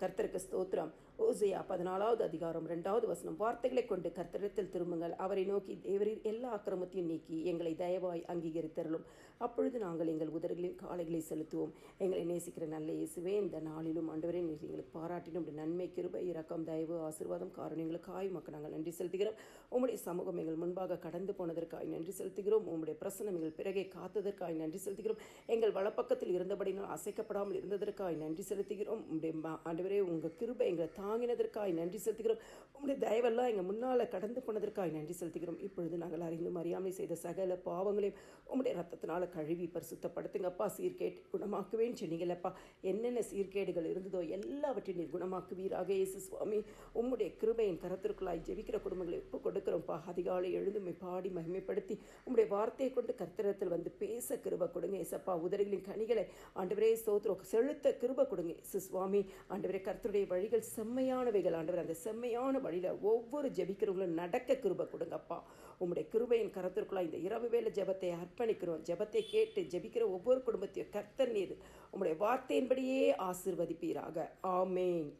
கர்த்தருக்கு ஸ்தோத்திரம். ஓசையா பதினாலாவது அதிகாரம் ரெண்டாவது வசனம். வார்த்தைகளை கொண்டு கர்த்தரிடத்தில் திரும்புங்கள். அவரை நோக்கி தேவரின் எல்லா அக்கிரமத்தையும் நீக்கி எங்களை தயவாய் அங்கீகரித்தருளும். அப்பொழுது நாங்கள் எங்கள் உதடுகளின் காலைகளை செலுத்துவோம். எங்களை நேசிக்கிற நல்ல இயேசுவே இந்த நாளிலும் ஆண்டவரே எங்களுக்கு பாராட்டினும். நன்மை கிருபை இரக்கம் தயவு ஆசீர்வாதம் காரணங்களுக்காய் மக்கள் நாங்கள் நன்றி செலுத்துகிறோம். உங்களுடைய சமூகம் எங்கள் முன்பாக கடந்து போனதற்காய் நன்றி செலுத்துகிறோம். உம்முடைய பிரசனம் எங்கள் பிறகே காத்ததற்காய் நன்றி செலுத்துகிறோம். எங்கள் வலப்பக்கத்தில் இருந்தபடினால் அசைக்கப்படாமல் இருந்ததற்காய் நன்றி செலுத்துகிறோம். உங்களுடைய ம- ஆண்டவரே உங்கள் கிருபை எங்களை தாங்கினதற்காய் நன்றி செலுத்துகிறோம். உம்முடைய தயவெல்லாம் எங்கள் முன்னால் கடந்து போனதற்காய் நன்றி செலுத்துகிறோம். இப்பொழுது நாங்கள் அறிந்தும் அறியாமல் செய்த சகல பாவங்களையும் உம்முடைய ரத்தத்தினால கழுவி பரிசுத்தப்படுத்துங்கப்பா சீர்கேட்டு குணமாக்குவேன்னு சொன்னீங்களப்பா என்னென்ன சீர்கேடுகள் இருந்ததோ எல்லாவற்றையும் நீர் குணமாக்குவீராக இயேசு சுவாமி. உம்முடைய கிருபையின் கரத்திற்குள்ளாய் ஜெபிக்கிற குடும்பங்களை இப்போ கொடுக்குறோம்ப்பா அதிகாலை எழுந்துமை பாடி மகிமைப்படுத்தி உம்முடைய வார்த்தையை கொண்டு கர்த்தரத்தில் வந்து பேச கிருப கொடுங்க. ஏசப்பா உதடுகளின் கனிகளை ஆண்டவரே சோத்ரோ செலுத்த கிருப கொடுங்க. இயேசு சுவாமி ஆண்டவரே கர்த்தருடைய வழிகள் செம்மையானவைகள் ஆண்டவர். அந்த செம்மையான வழியில் ஒவ்வொரு ஜெபிக்கிறவங்களும் நடக்க கிருபை கொடுங்கப்பா. உங்களுடைய கிருபையின் கரத்திற்குள்ளாய் இந்த இரவு வேலை ஜபத்தை அர்ப்பணிக்கிறோம். ஜெபத்தை கேட்டு ஜெபிக்கிற ஒவ்வொரு குடும்பத்தையும் கர்த்தர் நீர் உங்களுடைய வார்த்தையின்படியே ஆசிர்வதிப்பீராக. ஆமேன்.